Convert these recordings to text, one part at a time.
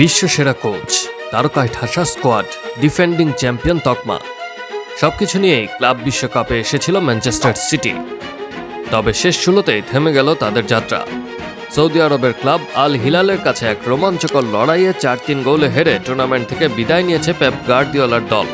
বিশ্বসেরা coach তারকায় ঠাসা squad defending champion তকমা। সবকিছু নিয়েই ক্লাব বিশ্বকাপে এসেছিল ম্যানচেস্টার সিটি তবে শেষ ষোলোতেই থেমে গেল তাদের যাত্রা। সৌদি আরবের ক্লাব আল হিলালের কাছে এক রোমাঞ্চকর লড়াইয়ে চার তিন গোলে হেরে টুর্নামেন্ট থেকে বিদায় নিয়েছে পেপ গার্দিওলার দল।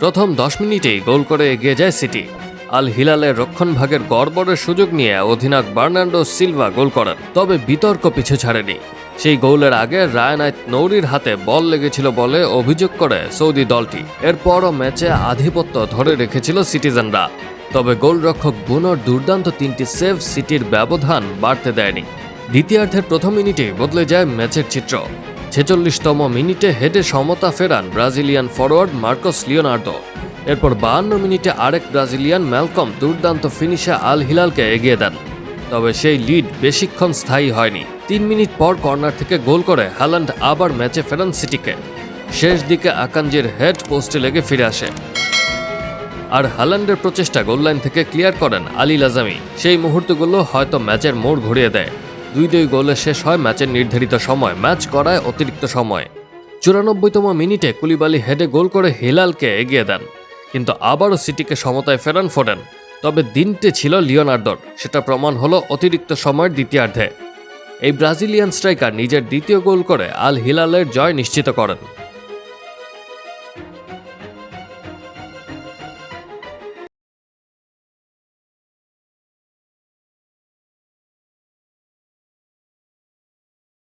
প্রথম দশ মিনিটেই গোল করে এগিয়ে যায় সিটি আল হিলালের রক্ষণভাগের গড়বড়ের সুযোগ নিয়ে অধিনায়ক বার্নান্ডো সিলভা গোল করেন, তবে বিতর্ক পিছু ছাড়েনি। সেই গোলের আগে রায়ানাইত নৌরির হাতে বল লেগেছিল বলে অভিযোগ করে সৌদি দলটি। এরপরও ম্যাচে আধিপত্য ধরে রেখেছিল সিটিজেনরা। তবে গোলরক্ষক বুনোর দুর্দান্ত তিনটি সেভ সিটির ব্যবধান বাড়তে দেয়নি। দ্বিতীয়ার্ধের প্রথম মিনিটেই বদলে যায় ম্যাচের চিত্র। ছেচল্লিশতম মিনিটে হেডে সমতা ফেরান ব্রাজিলিয়ান ফরোয়ার্ড মার্কোস লিওনার্দো। এরপর বাহান্ন মিনিটে আরেক ব্রাজিলিয়ান ম্যালকম দুর্দান্ত ফিনিশে আল হিলালকে এগিয়ে দেন। তবে সেই লিড বেশিক্ষণ স্থায়ী হয়নি। তিন মিনিট পর কর্নার থেকে গোল করে হ্যালান্ড আবার ম্যাচে ফেরান সিটিকে। শেষ দিকে আকাঞ্জির হেড পোস্টে লেগে ফিরে আসে। আর হালান্ডের প্রচেষ্টা গোললাইন থেকে ক্লিয়ার করেন আলী লাজামি। সেই মুহূর্তগুলো হয়তো ম্যাচের মোড় ঘুরিয়ে দেয়। দুই দুই গোলে শেষ হয় ম্যাচের নির্ধারিত সময়। ম্যাচ করায় অতিরিক্ত সময়। চুরানব্বইতম মিনিটে কুলিবালি হেডে গোল করে হিলালকে এগিয়ে দেন। কিন্তু আবারও সিটিকে সমতায় ফেরান ফোডেন। তবে দিনটি ছিল লিওনার্দোর। সেটা প্রমাণ হলো অতিরিক্ত সময়ের দ্বিতীয়ার্ধে। এই ব্রাজিলিয়ান স্ট্রাইকার নিজের দ্বিতীয় গোল করে আল হিলালের জয় নিশ্চিত করেন।